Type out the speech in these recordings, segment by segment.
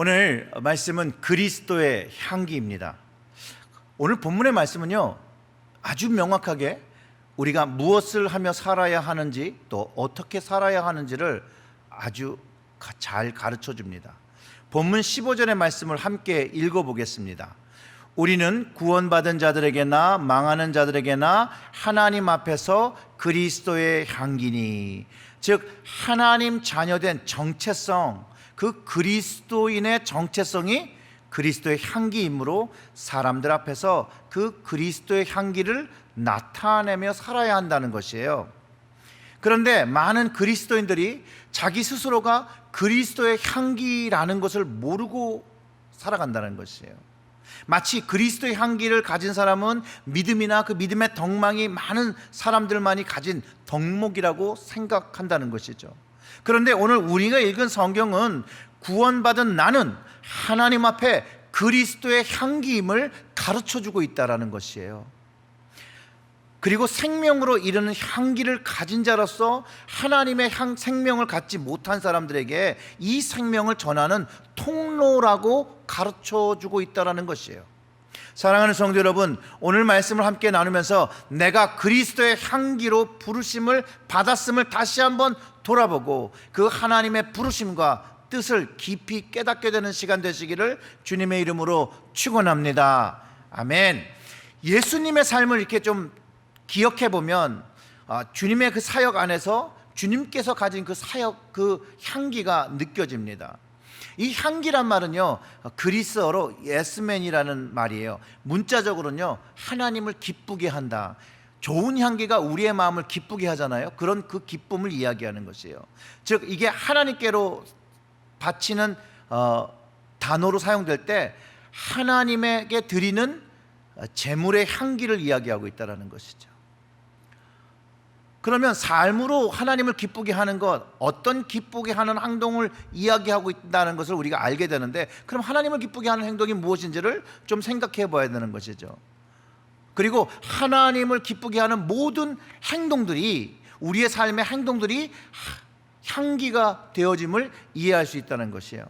오늘 말씀은 그리스도의 향기입니다. 오늘 본문의 말씀은요, 아주 명확하게 우리가 무엇을 하며 살아야 하는지 또 어떻게 살아야 하는지를 아주 가- 잘 가르쳐 줍니다. 본문 15절의 말씀을 함께 읽어 보겠습니다. 우리는 구원받은 자들에게나 망하는 자들에게나 하나님 앞에서 그리스도의 향기니 즉 하나님 자녀된 정체성 그 그리스도인의 정체성이 그리스도의 향기이므로 사람들 앞에서 그 그리스도의 향기를 나타내며 살아야 한다는 것이에요. 그런데 많은 그리스도인들이 자기 스스로가 그리스도의 향기라는 것을 모르고 살아간다는 것이에요. 마치 그리스도의 향기를 가진 사람은 믿음이나 그 믿음의 덕망이 많은 사람들만이 가진 덕목이라고 생각한다는 것이죠. 그런데 오늘 우리가 읽은 성경은 구원받은 나는 하나님 앞에 그리스도의 향기임을 가르쳐 주고 있다라는 것이에요. 그리고 생명으로 이르는 향기를 가진 자로서 하나님의 향, 생명을 갖지 못한 사람들에게 이 생명을 전하는 통로라고 가르쳐 주고 있다라는 것이에요. 사랑하는 성도 여러분, 오늘 말씀을 함께 나누면서 내가 그리스도의 향기로 부르심을 받았음을 다시 한번 돌아보고 그 하나님의 부르심과 뜻을 깊이 깨닫게 되는 시간 되시기를 주님의 이름으로 축원합니다. 아멘. 예수님의 삶을 이렇게 좀 기억해 보면 아, 주님의 그 사역 안에서 주님께서 가진 그 사역 그 향기가 느껴집니다. 이 향기란 말은요 그리스어로 예스맨이라는 말이에요. 문자적으로는요 하나님을 기쁘게 한다. 좋은 향기가 우리의 마음을 기쁘게 하잖아요. 그런 그 기쁨을 이야기하는 것이에요. 즉 이게 하나님께로 바치는 어, 단어로 사용될 때 하나님에게 드리는 어, 제물의 향기를 이야기하고 있다라는 것이죠. 그러면 삶으로 하나님을 기쁘게 하는 것, 어떤 기쁘게 하는 행동을 이야기하고 있다는 것을 우리가 알게 되는데, 그럼 하나님을 기쁘게 하는 행동이 무엇인지를 좀 생각해 봐야 되는 것이죠. 그리고 하나님을 기쁘게 하는 모든 행동들이 우리의 삶의 행동들이 향기가 되어짐을 이해할 수 있다는 것이에요.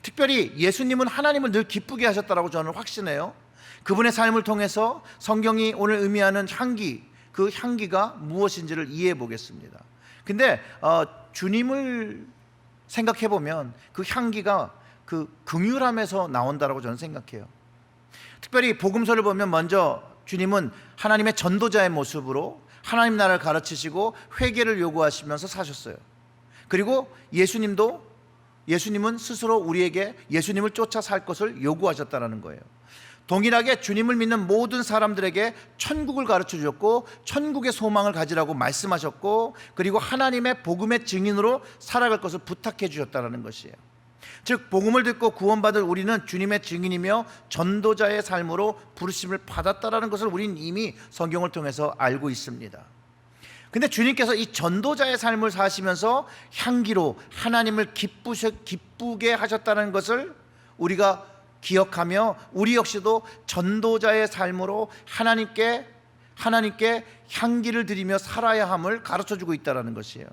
특별히 예수님은 하나님을 늘 기쁘게 하셨다라고 저는 확신해요. 그분의 삶을 통해서 성경이 오늘 의미하는 향기, 그 향기가 무엇인지를 이해해 보겠습니다. 근데 어, 주님을 생각해 보면 그 향기가 그 긍휼함에서 나온다라고 저는 생각해요. 특별히 복음서를 보면 먼저 주님은 하나님의 전도자의 모습으로 하나님 나라를 가르치시고 회개를 요구하시면서 사셨어요. 그리고 예수님도 예수님은 스스로 우리에게 예수님을 쫓아 살 것을 요구하셨다라는 거예요. 동일하게 주님을 믿는 모든 사람들에게 천국을 가르쳐 주셨고 천국의 소망을 가지라고 말씀하셨고 그리고 하나님의 복음의 증인으로 살아갈 것을 부탁해 주셨다는 것이에요. 즉 복음을 듣고 구원받을 우리는 주님의 증인이며 전도자의 삶으로 부르심을 받았다라는 것을 우리는 이미 성경을 통해서 알고 있습니다. 근데 주님께서 이 전도자의 삶을 사시면서 향기로 하나님을 기쁘셔, 기쁘게 하셨다는 것을 우리가 기억하며 우리 역시도 전도자의 삶으로 하나님께 하나님께 향기를 드리며 살아야 함을 가르쳐 주고 있다라는 것이에요.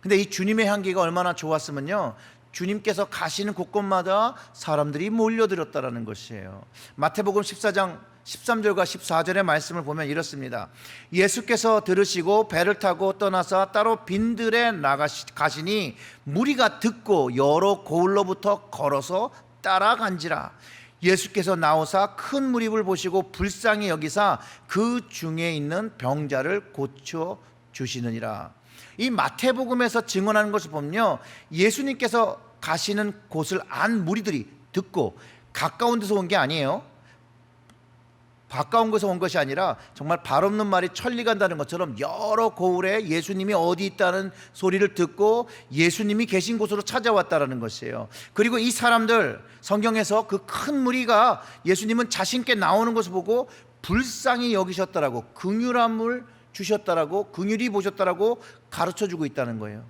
근데 이 주님의 향기가 얼마나 좋았으면요. 주님께서 가시는 곳곳마다 사람들이 몰려들었다라는 것이에요. 마태복음 14장 13절과 14절의 말씀을 보면 이렇습니다. 예수께서 들으시고 배를 타고 떠나서 따로 빈들에 나가시니 무리가 듣고 여러 고을로부터 걸어서 따라간지라. 예수께서 나오사 큰 무리를 보시고 불쌍히 여기사 그 중에 있는 병자를 고쳐 주시느니라. 이 마태복음에서 증언하는 것을 보면요. 예수님께서 가시는 곳을 안 무리들이 듣고 가까운 데서 온 게 아니에요. 가까운 곳에서 온 것이 아니라 정말 발 없는 말이 천리 간다는 것처럼 여러 고을에 예수님이 어디 있다는 소리를 듣고 예수님이 계신 곳으로 찾아왔다라는 것이에요. 그리고 이 사람들 성경에서 그 큰 무리가 예수님은 자신께 나오는 것을 보고 불쌍히 여기셨다라고 긍휼함을 주셨다라고 긍휼히 보셨다라고 가르쳐 주고 있다는 거예요.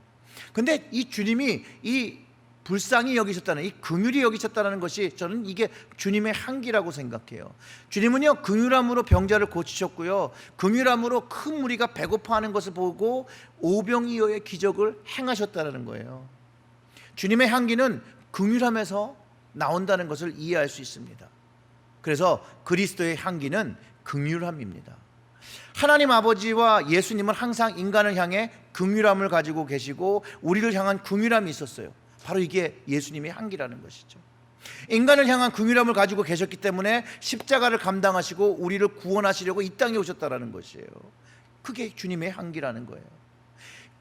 근데 이 주님이 이 불쌍히 여기셨다는 이 긍휼히 여기셨다는 것이 저는 이게 주님의 향기라고 생각해요. 주님은요 긍휼함으로 병자를 고치셨고요, 긍휼함으로 큰 무리가 배고파하는 것을 보고 오병이어의 기적을 행하셨다는 거예요. 주님의 향기는 긍휼함에서 나온다는 것을 이해할 수 있습니다. 그래서 그리스도의 향기는 긍휼함입니다. 하나님 아버지와 예수님은 항상 인간을 향해 긍휼함을 가지고 계시고 우리를 향한 긍휼함이 있었어요. 바로 이게 예수님의 향기라는 것이죠. 인간을 향한 긍휼함을 가지고 계셨기 때문에 십자가를 감당하시고 우리를 구원하시려고 이 땅에 오셨다라는 것이에요. 그게 주님의 향기라는 거예요.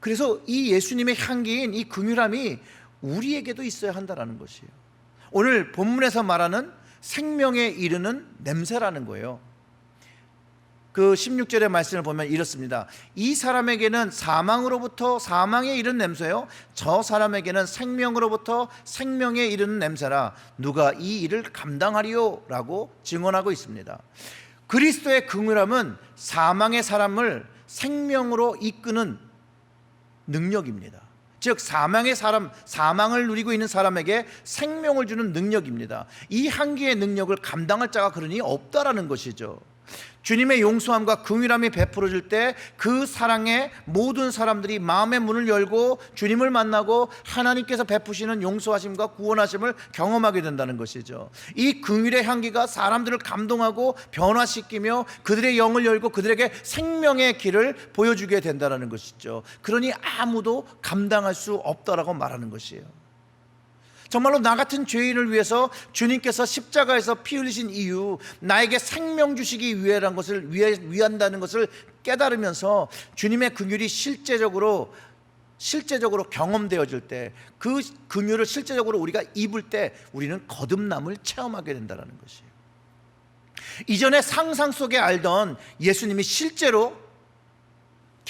그래서 이 예수님의 향기인 이 긍휼함이 우리에게도 있어야 한다라는 것이에요. 오늘 본문에서 말하는 생명에 이르는 냄새라는 거예요. 그 16절의 말씀을 보면 이렇습니다. 이 사람에게는 사망으로부터 사망에 이른 냄새요. 저 사람에게는 생명으로부터 생명에 이르는 냄새라. 누가 이 일을 감당하리요 라고 증언하고 있습니다. 그리스도의 긍휼함은 사망의 사람을 생명으로 이끄는 능력입니다. 즉 사망의 사람 사망을 누리고 있는 사람에게 생명을 주는 능력입니다. 이 한계의 능력을 감당할 자가 그러니 없다라는 것이죠. 주님의 용서함과 긍휼함이 베풀어질 때 그 사랑에 모든 사람들이 마음의 문을 열고 주님을 만나고 하나님께서 베푸시는 용서하심과 구원하심을 경험하게 된다는 것이죠. 이 긍휼의 향기가 사람들을 감동하고 변화시키며 그들의 영을 열고 그들에게 생명의 길을 보여주게 된다는 것이죠. 그러니 아무도 감당할 수 없다라고 말하는 것이에요. 정말로 나 같은 죄인을 위해서 주님께서 십자가에서 피 흘리신 이유, 나에게 생명 주시기 위해란 것을 위해 위한다는 것을 깨달으면서 주님의 긍휼이 실제적으로 실제적으로 경험되어질 때 그 긍휼을 실제적으로 우리가 입을 때 우리는 거듭남을 체험하게 된다는 것이에요. 이전에 상상 속에 알던 예수님이 실제로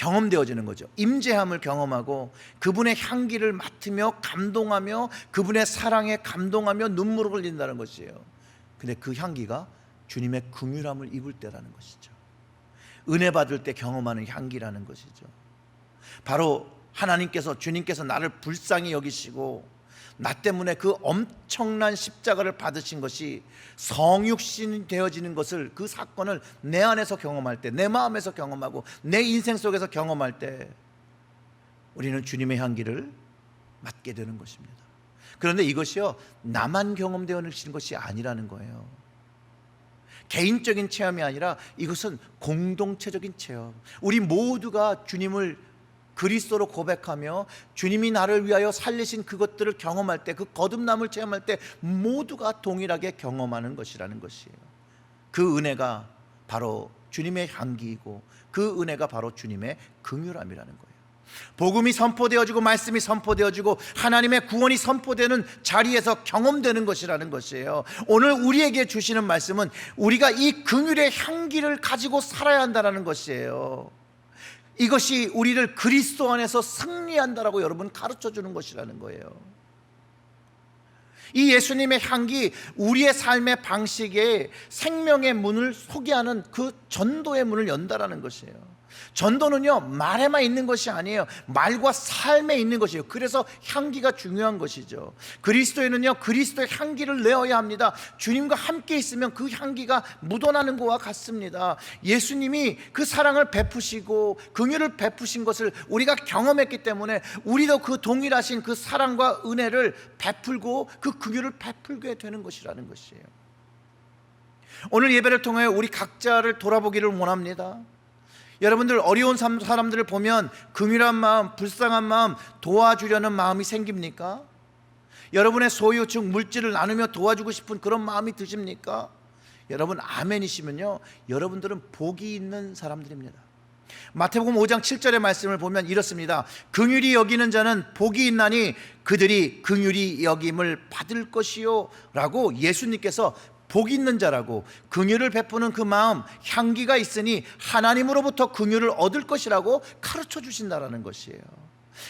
경험되어지는 거죠. 임재함을 경험하고 그분의 향기를 맡으며 감동하며 그분의 사랑에 감동하며 눈물을 흘린다는 것이에요. 근데 그 향기가 주님의 긍휼함을 입을 때라는 것이죠. 은혜 받을 때 경험하는 향기라는 것이죠. 바로 하나님께서 주님께서 나를 불쌍히 여기시고 나 때문에 그 엄청난 십자가를 받으신 것이 성육신이 되어지는 것을 그 사건을 내 안에서 경험할 때, 내 마음에서 경험하고 내 인생 속에서 경험할 때 우리는 주님의 향기를 맡게 되는 것입니다. 그런데 이것이요 나만 경험되어지는 것이 아니라는 거예요. 개인적인 체험이 아니라 이것은 공동체적인 체험. 우리 모두가 주님을 그리스도로 고백하며 주님이 나를 위하여 살리신 그것들을 경험할 때 그 거듭남을 체험할 때 모두가 동일하게 경험하는 것이라는 것이에요. 그 은혜가 바로 주님의 향기이고 그 은혜가 바로 주님의 긍휼함이라는 거예요. 복음이 선포되어지고 말씀이 선포되어지고 하나님의 구원이 선포되는 자리에서 경험되는 것이라는 것이에요. 오늘 우리에게 주시는 말씀은 우리가 이 긍휼의 향기를 가지고 살아야 한다는 것이에요. 이것이 우리를 그리스도 안에서 승리한다라고 여러분 가르쳐 주는 것이라는 거예요. 이 예수님의 향기 우리의 삶의 방식에 생명의 문을 소개하는 그 전도의 문을 연다라는 것이에요. 전도는요 말에만 있는 것이 아니에요. 말과 삶에 있는 것이에요. 그래서 향기가 중요한 것이죠. 그리스도에는요 그리스도의 향기를 내어야 합니다. 주님과 함께 있으면 그 향기가 묻어나는 것과 같습니다. 예수님이 그 사랑을 베푸시고 긍휼을 베푸신 것을 우리가 경험했기 때문에 우리도 그 동일하신 그 사랑과 은혜를 베풀고 그 긍휼을 베풀게 되는 것이라는 것이에요. 오늘 예배를 통해 우리 각자를 돌아보기를 원합니다 여러분들 어려운 사람들을 보면 긍휼한 마음, 불쌍한 마음, 도와주려는 마음이 생깁니까? 여러분의 소유 즉 물질을 나누며 도와주고 싶은 그런 마음이 드십니까? 여러분 아멘이시면요. 여러분들은 복이 있는 사람들입니다. 마태복음 5장 7절의 말씀을 보면 이렇습니다. 긍휼히 여기는 자는 복이 있나니 그들이 긍휼히 여김을 받을 것이요라고 예수님께서 복 있는 자라고 긍휼을 베푸는 그 마음 향기가 있으니 하나님으로부터 긍휼을 얻을 것이라고 가르쳐 주신다라는 것이에요.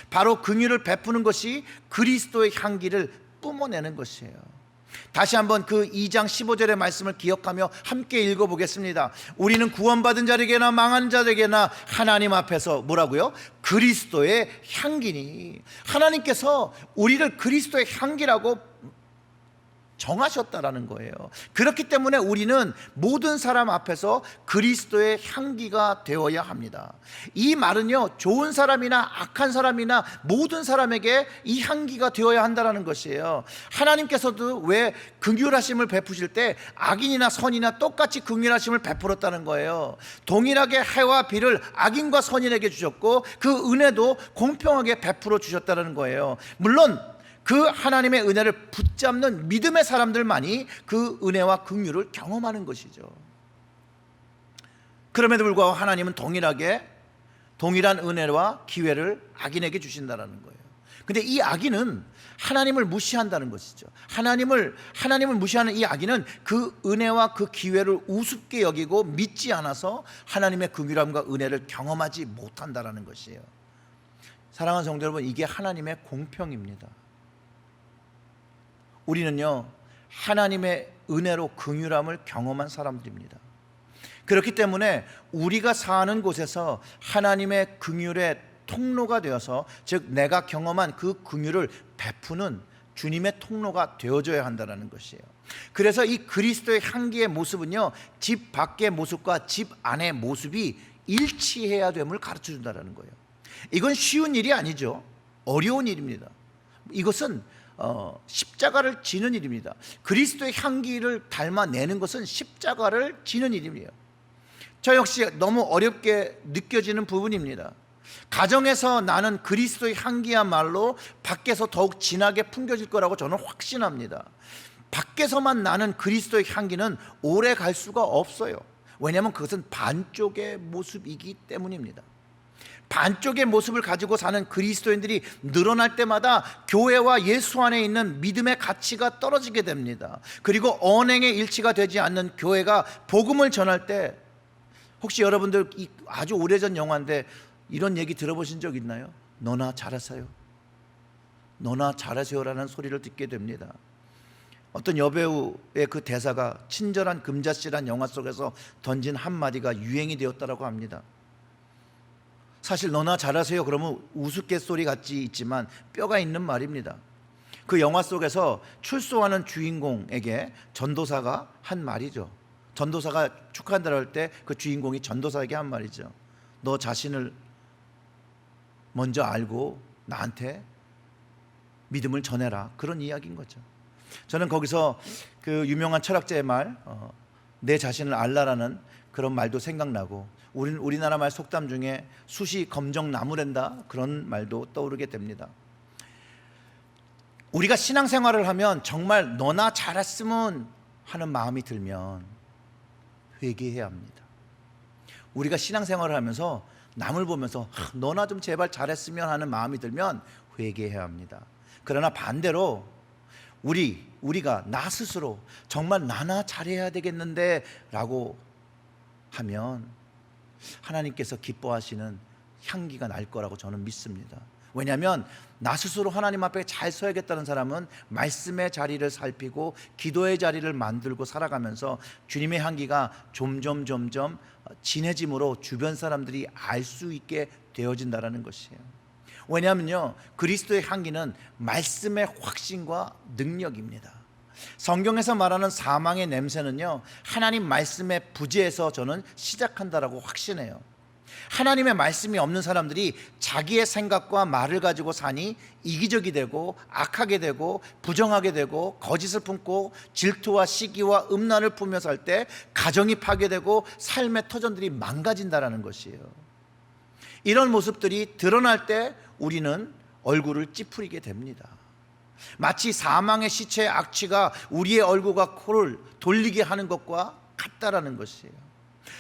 바로 긍휼을 베푸는 것이 그리스도의 향기를 뿜어내는 것이에요. 다시 한번 그 2장 15절의 말씀을 기억하며 함께 읽어 보겠습니다. 우리는 구원받은 자에게나 망한 자에게나 하나님 앞에서 뭐라고요? 그리스도의 향기니 하나님께서 우리를 그리스도의 향기라고 정하셨다라는 거예요. 그렇기 때문에 우리는 모든 사람 앞에서 그리스도의 향기가 되어야 합니다. 이 말은요, 좋은 사람이나 악한 사람이나 모든 사람에게 이 향기가 되어야 한다라는 것이에요. 하나님께서도 왜 긍휼하심을 베푸실 때 악인이나 선이나 똑같이 긍휼하심을 베풀었다는 거예요. 동일하게 해와 비를 악인과 선인에게 주셨고 그 은혜도 공평하게 베풀어 주셨다는 거예요. 물론 그 하나님의 은혜를 붙잡는 믿음의 사람들만이 그 은혜와 긍휼을 경험하는 것이죠. 그럼에도 불구하고 하나님은 동일하게 동일한 은혜와 기회를 악인에게 주신다라는 거예요. 근데 이 악인은 하나님을 무시한다는 것이죠. 하나님을 하나님을 무시하는 이 악인은 그 은혜와 그 기회를 우습게 여기고 믿지 않아서 하나님의 긍휼함과 은혜를 경험하지 못한다라는 것이에요. 사랑하는 성도 여러분, 이게 하나님의 공평입니다. 우리는요 하나님의 은혜로 긍휼함을 경험한 사람들입니다. 그렇기 때문에 우리가 사는 곳에서 하나님의 긍휼의 통로가 되어서 즉 내가 경험한 그 긍휼을 베푸는 주님의 통로가 되어줘야 한다는 것이에요. 그래서 이 그리스도의 향기의 모습은요 집 밖의 모습과 집 안의 모습이 일치해야 됨을 가르쳐 준다는 거예요. 이건 쉬운 일이 아니죠. 어려운 일입니다. 이것은 어, 십자가를 지는 일입니다. 그리스도의 향기를 닮아내는 것은 십자가를 지는 일이에요. 저 역시 너무 어렵게 느껴지는 부분입니다. 가정에서 나는 그리스도의 향기야말로 밖에서 더욱 진하게 풍겨질 거라고 저는 확신합니다. 밖에서만 나는 그리스도의 향기는 오래 갈 수가 없어요. 왜냐하면 그것은 반쪽의 모습이기 때문입니다. 반쪽의 모습을 가지고 사는 그리스도인들이 늘어날 때마다 교회와 예수 안에 있는 믿음의 가치가 떨어지게 됩니다. 그리고 언행의 일치가 되지 않는 교회가 복음을 전할 때 혹시 여러분들 이 아주 오래전 영화인데 이런 얘기 들어보신 적 있나요? 너나 잘하세요. 너나 잘하세요라는 소리를 듣게 됩니다. 어떤 여배우의 그 대사가 친절한 금자씨란 영화 속에서 던진 한마디가 유행이 되었다라고 합니다. 사실 너나 잘하세요 그러면 우스갯소리 같지 있지만 뼈가 있는 말입니다. 그 영화 속에서 출소하는 주인공에게 전도사가 한 말이죠. 전도사가 축하한다고 할때 그 주인공이 전도사에게 한 말이죠. 너 자신을 먼저 알고 나한테 믿음을 전해라. 그런 이야기인 거죠. 저는 거기서 그 유명한 철학자의 말, 어, 내 자신을 알라라는 그런 말도 생각나고, 우리 우리나라 말 속담 중에 숯이 검정 나무랜다 그런 말도 떠오르게 됩니다. 우리가 신앙생활을 하면 정말 너나 잘했으면 하는 마음이 들면 회개해야 합니다. 우리가 신앙생활을 하면서 남을 보면서 하, 너나 좀 제발 잘했으면 하는 마음이 들면 회개해야 합니다. 그러나 반대로 우리 우리가 나 스스로 정말 나나 잘해야 되겠는데라고 하면 하나님께서 기뻐하시는 향기가 날 거라고 저는 믿습니다. 왜냐하면 나 스스로 하나님 앞에 잘 서야겠다는 사람은 말씀의 자리를 살피고 기도의 자리를 만들고 살아가면서 주님의 향기가 점점 점점 진해짐으로 주변 사람들이 알 수 있게 되어진다라는 것이에요. 왜냐하면요 그리스도의 향기는 말씀의 확신과 능력입니다. 성경에서 말하는 사망의 냄새는요 하나님 말씀의 부재에서 저는 시작한다라고 확신해요. 하나님의 말씀이 없는 사람들이 자기의 생각과 말을 가지고 사니 이기적이 되고 악하게 되고 부정하게 되고 거짓을 품고 질투와 시기와 음란을 품며 살 때 가정이 파괴되고 삶의 터전들이 망가진다라는 것이에요. 이런 모습들이 드러날 때 우리는 얼굴을 찌푸리게 됩니다. 마치 사망의 시체의 악취가 우리의 얼굴과 코를 돌리게 하는 것과 같다라는 것이에요.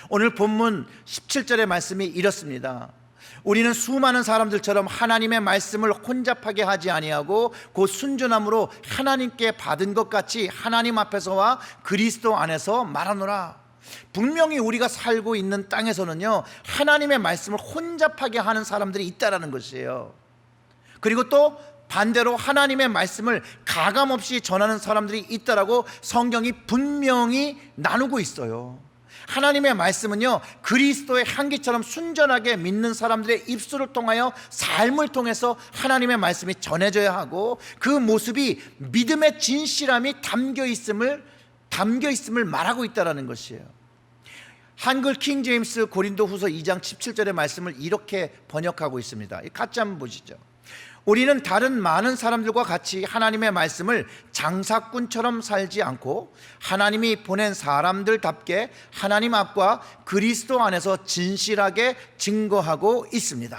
오늘 본문 17절의 말씀이 이렇습니다. 우리는 수많은 사람들처럼 하나님의 말씀을 혼잡하게 하지 아니하고 곧 순전함으로 하나님께 받은 것 같이 하나님 앞에서와 그리스도 안에서 말하노라. 분명히 우리가 살고 있는 땅에서는요 하나님의 말씀을 혼잡하게 하는 사람들이 있다라는 것이에요. 그리고 또 반대로 하나님의 말씀을 가감 없이 전하는 사람들이 있다라고 성경이 분명히 나누고 있어요. 하나님의 말씀은요, 그리스도의 향기처럼 순전하게 믿는 사람들의 입술을 통하여 삶을 통해서 하나님의 말씀이 전해져야 하고 그 모습이 믿음의 진실함이 담겨 있음을 담겨 있음을 말하고 있다라는 것이에요. 한글 킹 제임스 고린도 후서 2장 17절의 말씀을 이렇게 번역하고 있습니다. 같이 한번 보시죠. 우리는 다른 많은 사람들과 같이 하나님의 말씀을 장사꾼처럼 살지 않고 하나님이 보낸 사람들답게 하나님 앞과 그리스도 안에서 진실하게 증거하고 있습니다.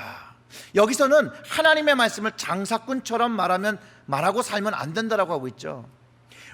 여기서는 하나님의 말씀을 장사꾼처럼 말하면 말하고 살면 안 된다라고 하고 있죠.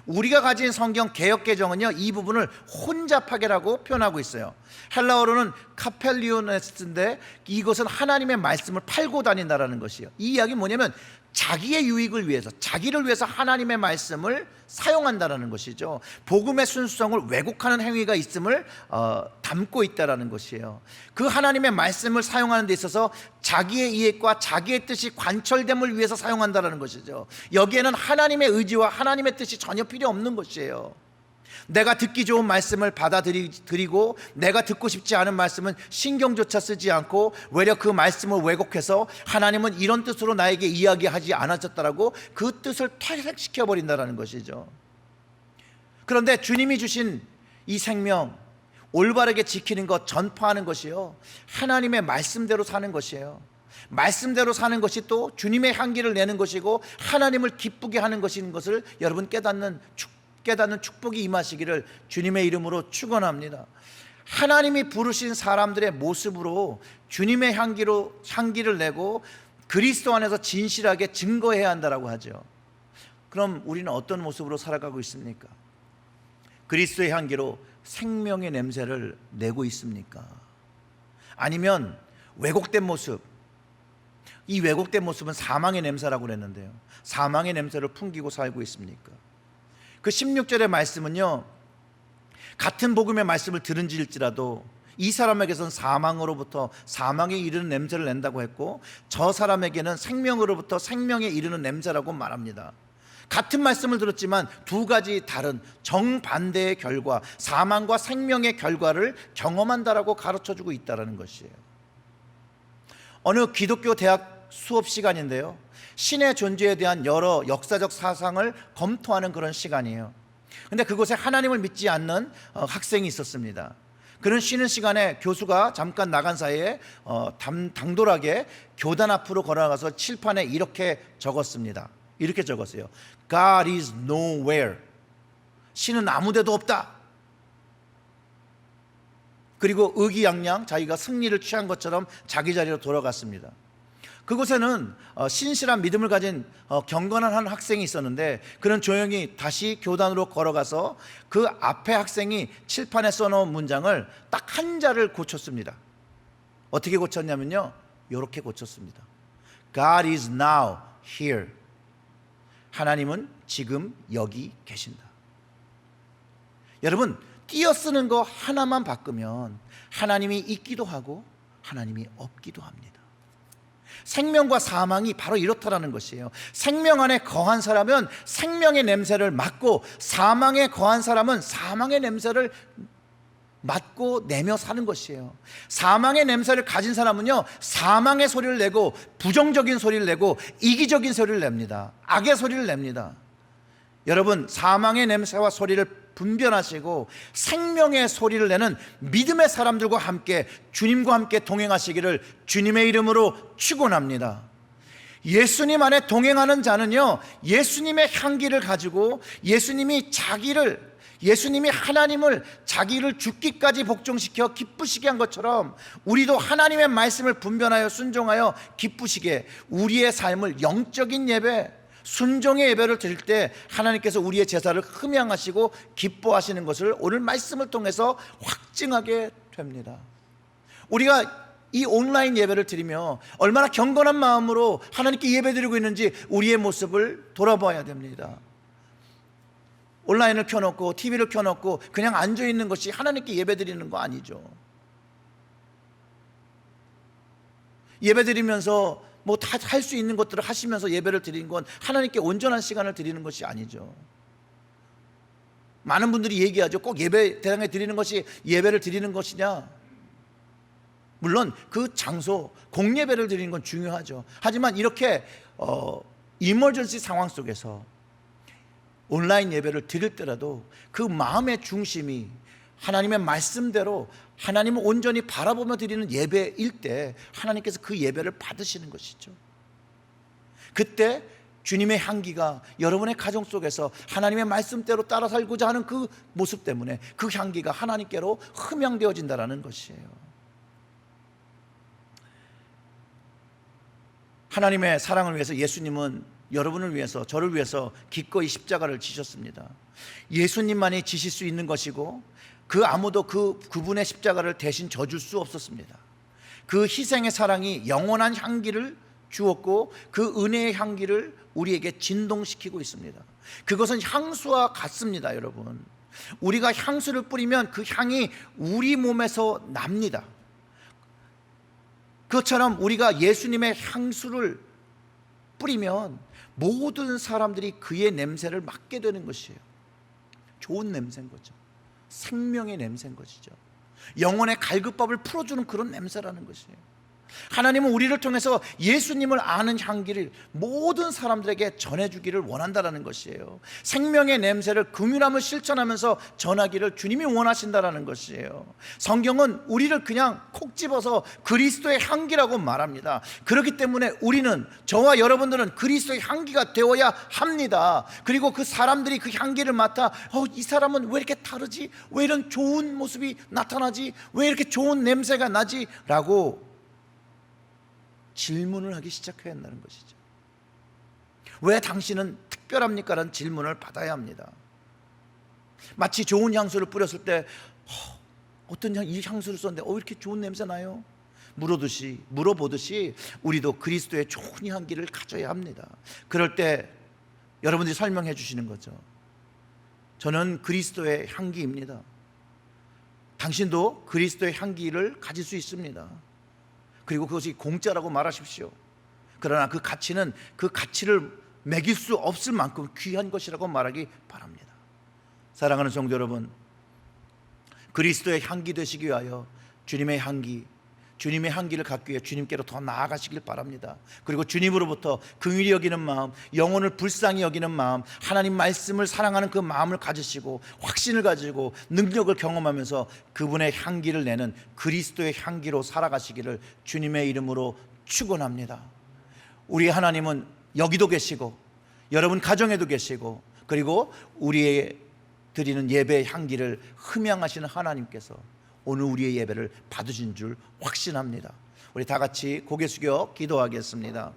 우리가 가진 성경 개역 개정은요 이 부분을 혼잡하게라고 표현하고 있어요. 헬라어로는 카펠리오네스인데 이것은 하나님의 말씀을 팔고 다닌다라는 것이에요. 이 이야기 뭐냐면 자기의 유익을 위해서 자기를 위해서 하나님의 말씀을 사용한다라는 것이죠. 복음의 순수성을 왜곡하는 행위가 있음을 어, 담고 있다라는 것이에요. 그 하나님의 말씀을 사용하는 데 있어서 자기의 이익과 자기의 뜻이 관철됨을 위해서 사용한다라는 것이죠. 여기에는 하나님의 의지와 하나님의 뜻이 전혀 필요 없는 것이에요. 내가 듣기 좋은 말씀을 받아들이고 내가 듣고 싶지 않은 말씀은 신경조차 쓰지 않고 외려 그 말씀을 왜곡해서 하나님은 이런 뜻으로 나에게 이야기하지 않았었다라고 그 뜻을 퇴색시켜 버린다라는 것이죠. 그런데 주님이 주신 이 생명 올바르게 지키는 것 전파하는 것이요 하나님의 말씀대로 사는 것이에요. 말씀대로 사는 것이 또 주님의 향기를 내는 것이고 하나님을 기쁘게 하는 것인 것을 여러분 깨닫는 축 깨닫는 축복이 임하시기를 주님의 이름으로 축원합니다. 하나님이 부르신 사람들의 모습으로 주님의 향기로 향기를 내고 그리스도 안에서 진실하게 증거해야 한다라고 하죠. 그럼 우리는 어떤 모습으로 살아가고 있습니까? 그리스도의 향기로 생명의 냄새를 내고 있습니까? 아니면 왜곡된 모습, 이 왜곡된 모습은 사망의 냄새라고 그랬는데요. 사망의 냄새를 풍기고 살고 있습니까? 그 16절의 말씀은요. 같은 복음의 말씀을 들은지일지라도 이 사람에게선 사망으로부터 사망에 이르는 냄새를 낸다고 했고 저 사람에게는 생명으로부터 생명에 이르는 냄새라고 말합니다. 같은 말씀을 들었지만 두 가지 다른 정반대의 결과, 사망과 생명의 결과를 경험한다라고 가르쳐 주고 있다라는 것이에요. 어느 기독교 대학 수업 시간인데요. 신의 존재에 대한 여러 역사적 사상을 검토하는 그런 시간이에요. 근데 그곳에 하나님을 믿지 않는 어, 학생이 있었습니다. 그는 쉬는 시간에 교수가 잠깐 나간 사이에 어, 당, 당돌하게 교단 앞으로 걸어가서 칠판에 이렇게 적었습니다. 이렇게 적었어요. God is nowhere. 신은 아무데도 없다. 그리고 의기양양 자기가 승리를 취한 것처럼 자기 자리로 돌아갔습니다. 그곳에는 어, 신실한 믿음을 가진 어, 경건한 한 학생이 있었는데 그는 조용히 다시 교단으로 걸어가서 그 앞에 학생이 칠판에 써놓은 문장을 딱 한 자를 고쳤습니다. 어떻게 고쳤냐면요. 이렇게 고쳤습니다. God is now here. 하나님은 지금 여기 계신다. 여러분, 띄어쓰는 거 하나만 바꾸면 하나님이 있기도 하고 하나님이 없기도 합니다. 생명과 사망이 바로 이렇다라는 것이에요. 생명 안에 거한 사람은 생명의 냄새를 맡고 사망에 거한 사람은 사망의 냄새를 맡고 내며 사는 것이에요. 사망의 냄새를 가진 사람은요, 사망의 소리를 내고 부정적인 소리를 내고 이기적인 소리를 냅니다. 악의 소리를 냅니다. 여러분, 사망의 냄새와 소리를 분별하시고 생명의 소리를 내는 믿음의 사람들과 함께 주님과 함께 동행하시기를 주님의 이름으로 축원합니다. 예수님 안에 동행하는 자는요, 예수님의 향기를 가지고 예수님이 자기를 예수님이 하나님을 자기를 죽기까지 복종시켜 기쁘시게 한 것처럼 우리도 하나님의 말씀을 분별하여 순종하여 기쁘시게 우리의 삶을 영적인 예배 순종의 예배를 드릴 때 하나님께서 우리의 제사를 흠양하시고 기뻐하시는 것을 오늘 말씀을 통해서 확증하게 됩니다. 우리가 이 온라인 예배를 드리며 얼마나 경건한 마음으로 하나님께 예배드리고 있는지 우리의 모습을 돌아봐야 됩니다. 온라인을 켜놓고 TV를 켜놓고 그냥 앉아 있는 것이 하나님께 예배드리는 거 아니죠. 예배드리면서 뭐 다 할 수 있는 것들을 하시면서 예배를 드리는 건 하나님께 온전한 시간을 드리는 것이 아니죠. 많은 분들이 얘기하죠. 꼭 예배 대상에 드리는 것이 예배를 드리는 것이냐? 물론 그 장소 공예배를 드리는 건 중요하죠. 하지만 이렇게 어 이머전시 상황 속에서 온라인 예배를 드릴 때라도 그 마음의 중심이 하나님의 말씀대로 하나님을 온전히 바라보며 드리는 예배일 때 하나님께서 그 예배를 받으시는 것이죠. 그때 주님의 향기가 여러분의 가정 속에서 하나님의 말씀대로 따라 살고자 하는 그 모습 때문에 그 향기가 하나님께로 흠양되어진다라는 것이에요. 하나님의 사랑을 위해서 예수님은 여러분을 위해서 저를 위해서 기꺼이 십자가를 지셨습니다. 예수님만이 지실 수 있는 것이고 그 아무도 그 그분의 십자가를 대신 져줄 수 없었습니다. 그 희생의 사랑이 영원한 향기를 주었고 그 은혜의 향기를 우리에게 진동시키고 있습니다. 그것은 향수와 같습니다, 여러분. 우리가 향수를 뿌리면 그 향이 우리 몸에서 납니다. 그것처럼 우리가 예수님의 향수를 뿌리면 모든 사람들이 그의 냄새를 맡게 되는 것이에요. 좋은 냄새인 거죠. 생명의 냄새인 것이죠. 영혼의 갈급밥을 풀어주는 그런 냄새라는 것이에요. 하나님은 우리를 통해서 예수님을 아는 향기를 모든 사람들에게 전해주기를 원한다라는 것이에요. 생명의 냄새를 금윤함을 실천하면서 전하기를 주님이 원하신다라는 것이에요. 성경은 우리를 그냥 콕 집어서 그리스도의 향기라고 말합니다. 그렇기 때문에 우리는 저와 여러분들은 그리스도의 향기가 되어야 합니다. 그리고 그 사람들이 그 향기를 맡아 어, 이 사람은 왜 이렇게 다르지? 왜 이런 좋은 모습이 나타나지? 왜 이렇게 좋은 냄새가 나지? 라고 질문을 하기 시작해야 한다는 것이죠. 왜 당신은 특별합니까? 라는 질문을 받아야 합니다. 마치 좋은 향수를 뿌렸을 때 어, 어떤 향, 이 향수를 썼는데 어 이렇게 좋은 냄새 나요? 물어듯이 물어보듯이 우리도 그리스도의 좋은 향기를 가져야 합니다. 그럴 때 여러분들이 설명해 주시는 거죠. 저는 그리스도의 향기입니다. 당신도 그리스도의 향기를 가질 수 있습니다. 그리고 그것이 공짜라고 말하십시오. 그러나 그 가치는 그 가치를 매길 수 없을 만큼 귀한 것이라고 말하기 바랍니다. 사랑하는 성도 여러분, 그리스도의 향기 되시기 위하여 주님의 향기, 주님의 향기를 갖기 위해 주님께로 더 나아가시길 바랍니다. 그리고 주님으로부터 긍휼히 여기는 마음, 영혼을 불쌍히 여기는 마음, 하나님 말씀을 사랑하는 그 마음을 가지시고 확신을 가지고 능력을 경험하면서 그분의 향기를 내는 그리스도의 향기로 살아가시기를 주님의 이름으로 축원합니다. 우리 하나님은 여기도 계시고 여러분 가정에도 계시고 그리고 우리의 드리는 예배의 향기를 흠양하시는 하나님께서 오늘 우리의 예배를 받으신 줄 확신합니다. 우리 다 같이 고개 숙여 기도하겠습니다.